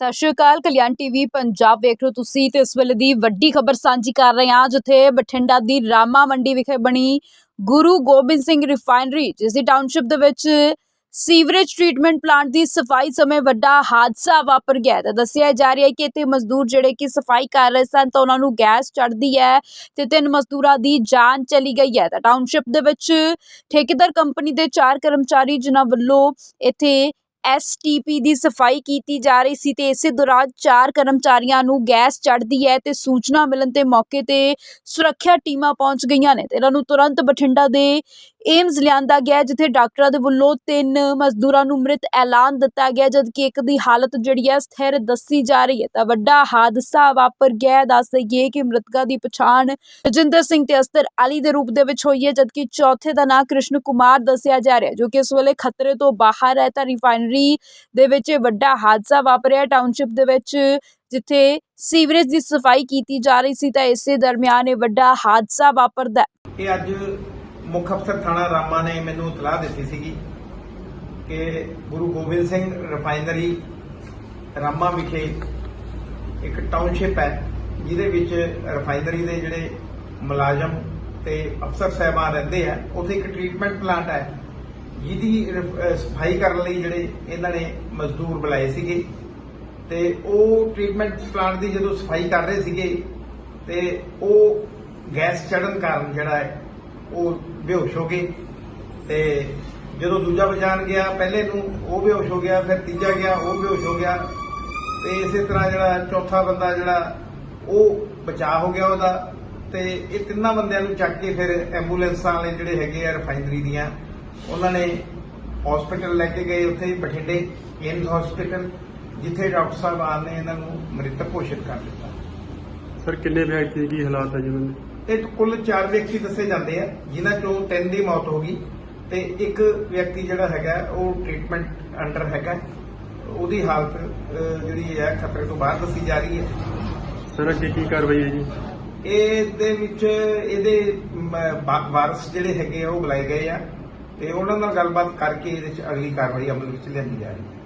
ਸਤਿ ਸ਼੍ਰੀ ਅਕਾਲ, ਕਲਿਆਣ ਟੀਵੀ ਪੰਜਾਬ ਵੇਖ ਰਹੇ ਹੋ ਤੁਸੀਂ ਤੇ ਇਸ ਵੇਲੇ ਦੀ ਵੱਡੀ ਖਬਰ ਸਾਂਝੀ ਕਰ ਰਹੇ ਹਾਂ, ਜਿੱਥੇ ਬਠਿੰਡਾ ਦੀ ਰਾਮਾ ਮੰਡੀ ਵਿਖੇ ਬਣੀ ਗੁਰੂ ਗੋਬਿੰਦ ਸਿੰਘ ਰਿਫਾਈਨਰੀ ਜਿਸ ਦੀ ਟਾਊਨਸ਼ਿਪ ਦੇ ਵਿੱਚ ਸੀਵਰੇਜ ਟ੍ਰੀਟਮੈਂਟ ਪਲਾਂਟ ਦੀ ਸਫ਼ਾਈ ਸਮੇਂ ਵੱਡਾ ਹਾਦਸਾ ਵਾਪਰ ਗਿਆ ਤਾਂ ਦੱਸਿਆ ਜਾ ਰਿਹਾ ਹੈ ਕਿ ਇੱਥੇ ਮਜ਼ਦੂਰ ਜਿਹੜੇ ਕਿ ਸਫ਼ਾਈ ਕਰ ਰਹੇ ਸਨ, ਤਾਂ ਉਹਨਾਂ ਨੂੰ ਗੈਸ ਚੜ੍ਹਦੀ ਹੈ ਤੇ ਤਿੰਨ ਮਜ਼ਦੂਰਾਂ ਦੀ ਜਾਨ ਚਲੀ ਗਈ ਹੈ। ਤਾਂ ਟਾਊਨਸ਼ਿਪ ਦੇ ਵਿੱਚ ਠੇਕੇਦਾਰ ਕੰਪਨੀ ਦੇ ਚਾਰ ਕਰਮਚਾਰੀ, ਜਿਨ੍ਹਾਂ ਵੱਲੋਂ ਇੱਥੇ ਐਸਟੀਪੀ ਦੀ ਸਫ਼ਾਈ ਕੀਤੀ ਜਾ ਰਹੀ ਸੀ ਤੇ ਇਸੇ ਦੌਰਾਨ ਚਾਰ ਕਰਮਚਾਰੀਆਂ ਨੂੰ ਗੈਸ ਚੜ੍ਹਦੀ ਹੈ ਤੇ ਸੂਚਨਾ ਮਿਲਣ ਤੇ ਮੌਕੇ ਤੇ ਸੁਰੱਖਿਆ ਟੀਮਾਂ ਪਹੁੰਚ ਗਈਆਂ ਨੇ ਤੇ ਇਹਨਾਂ ਨੂੰ ਤੁਰੰਤ ਬਠਿੰਡਾ ਦੇ ਏਮਜ਼ ਲਿਆਂਦਾ ਗਿਆ ਜਿੱਥੇ ਡਾਕਟਰਾਂ ਦੇ ਵੱਲੋਂ ਤਿੰਨ ਮਜ਼ਦੂਰਾਂ ਨੂੰ ਮ੍ਰਿਤ ਐਲਾਨ ਦਿੱਤਾ ਗਿਆ ਜਦਕਿ ਇੱਕ ਦੀ ਹਾਲਤ ਜਿਹੜੀ ਹੈ, ਸਥਿਰ ਦੱਸੀ ਜਾ ਰਹੀ ਹੈ। ਤਾਂ ਵੱਡਾ ਹਾਦਸਾ ਵਾਪਰ ਗਿਆ ਦੱਸ ਦਈਏ ਕਿ ਮ੍ਰਿਤਕਾਂ ਦੀ ਪਛਾਣ ਰਜਿੰਦਰ ਸਿੰਘ ਤੇ ਅਸਤਰ ਅਲੀ ਦੇ ਰੂਪ ਦੇ ਵਿੱਚ ਹੋਈ ਹੈ, ਜਦਕਿ ਚੌਥੇ ਦਾ ਨਾਂ ਕ੍ਰਿਸ਼ਨ ਕੁਮਾਰ ਦੱਸਿਆ ਜਾ ਰਿਹਾ ਜੋ ਕਿ ਇਸ ਵੇਲੇ ਖਤਰੇ ਤੋਂ ਬਾਹਰ ਹੈ। ਤਾਂ ਰਿਫਾਈਨਰੀ ਦੇ ਵਿੱਚ ਇਹ ਵੱਡਾ ਹਾਦਸਾ ਵਾਪਰਿਆ ਟਾਊਨਸ਼ਿਪ ਦੇ ਵਿੱਚ, ਜਿੱਥੇ ਸੀਵਰੇਜ ਦੀ ਸਫ਼ਾਈ ਕੀਤੀ ਜਾ ਰਹੀ ਸੀ। ਤਾਂ ਇਸੇ ਦਰਮਿਆਨ ਇਹ ਵੱਡਾ ਹਾਦਸਾ ਵਾਪਰਦਾ ਇਹ ਅੱਜ ਮੁੱਖ ਅਫਸਰ ਥਾਣਾ ਰਾਮਾ ਨੇ ਮੈਨੂੰ ਇਤਲਾਹ ਦਿੱਤੀ ਸੀਗੀ ਕਿ ਗੁਰੂ ਗੋਬਿੰਦ ਸਿੰਘ ਰਿਫਾਈਨਰੀ ਰਾਮਾ ਵਿਖੇ ਇੱਕ ਟਾਊਨਸ਼ਿਪ ਹੈ, ਜਿਹਦੇ ਵਿੱਚ ਰਿਫਾਈਨਰੀ ਦੇ ਜਿਹੜੇ ਮੁਲਾਜ਼ਮ ਤੇ ਅਫਸਰ ਸਹਿਬਾਨ ਰਹਿੰਦੇ ਆ, ਉੱਥੇ ਇੱਕ ਟ੍ਰੀਟਮੈਂਟ ਪਲਾਂਟ ਹੈ, ਜਿਹਦੀ ਸਫ਼ਾਈ ਕਰਨ ਲਈ ਜਿਹੜੇ ਇਹਨਾਂ ਨੇ ਮਜ਼ਦੂਰ ਬੁਲਾਏ ਸੀਗੇ ਤੇ ਉਹ ਟ੍ਰੀਟਮੈਂਟ ਪਲਾਂਟ ਦੀ ਜਦੋਂ ਸਫ਼ਾਈ ਕਰ ਰਹੇ ਸੀਗੇ ਤੇ ਉਹ ਗੈਸ ਚੜਨ ਕਾਰਨ ਜਿਹੜਾ ਹੈ ਉਹ ਬੇਹੋਸ਼ ਹੋ ਗਏ ਤੇ ਜਦੋਂ ਦੂਜਾ ਬਚਾਣ ਗਿਆ, ਪਹਿਲੇ ਨੂੰ ਉਹ ਬੇਹੋਸ਼ ਹੋ ਗਿਆ, ਫਿਰ ਤੀਜਾ ਗਿਆ, ਉਹ ਬੇਹੋਸ਼ ਹੋ ਗਿਆ ਤੇ ਇਸੇ ਤਰ੍ਹਾਂ ਜਿਹੜਾ ਚੌਥਾ ਬੰਦਾ ਜਿਹੜਾ ਉਹ ਬਚਾ ਹੋ ਗਿਆ ਉਹਦਾ ਤੇ ਇਹ ਤਿੰਨਾਂ ਬੰਦਿਆਂ ਨੂੰ ਚੱਕ ਕੇ ਫਿਰ ਐਂਬੂਲੈਂਸਾਂ ਵਾਲੇ ਜਿਹੜੇ ਹੈਗੇ ਆ ਰਿਫਾਈਨਰੀ ਦੀਆਂ, ਉਹਨਾਂ ਨੇ ਹਸਪੀਟਲ ਲੈ ਕੇ ਗਏ ਉੱਥੇ ਬਠਿੰਡੇ ਏਮਜ਼ ਹਸਪੀਟਲ ਜਿੱਥੇ ਡਾਕਟਰ ਸਾਹਿਬ ਆਨ ਨੇ ਇਹਨਾਂ ਨੂੰ ਮ੍ਰਿਤਕ ਘੋਸ਼ਿਤ ਕਰ ਦਿੱਤਾ। ਸਰ, ਕਿੰਨੇ ਵਿਅਕਤੀ ਦੀ ਹਾਲਾਤ ਹੈ ਜਿਨ੍ਹਾਂ ਦੇ? ਇਹ ਕੁੱਲ 4 ਵਿਅਕਤੀ ਦੱਸੇ ਜਾਂਦੇ ਆ ਜਿਨ੍ਹਾਂ ਚੋਂ ਤਿੰਨ ਦੀ ਮੌਤ ਹੋ ਗਈ ਤੇ ਇੱਕ ਵਿਅਕਤੀ ਜਿਹੜਾ ਹੈਗਾ ਉਹ ਟ੍ਰੀਟਮੈਂਟ ਅੰਡਰ ਹੈਗਾ। ਉਹਦੀ ਹਾਲਤ ਜਿਹੜੀ ਹੈ ਖਤਰੇ ਤੋਂ ਬਾਹਰ ਦੱਸੀ ਜਾ ਰਹੀ ਹੈ। ਸਰ ਅੱਗੇ ਕੀ ਕਾਰਵਾਈ ਹੈ ਜੀ ਇਹਦੇ ਵਿੱਚ ਇਹਦੇ ਵਾਰਸ ਜਿਹੜੇ ਹੈਗੇ ਆ ਉਹ ਬੁਲਾਏ ਗਏ ਆ ਤੇ ਉਹਨਾਂ ਨਾਲ ਗੱਲਬਾਤ ਕਰਕੇ ਇਹਦੇ ਵਿੱਚ ਅਗਲੀ ਕਾਰਵਾਈ ਅਮਲ ਵਿੱਚ ਲਿਆਂਦੀ ਜਾ ਰਹੀ ਹੈ।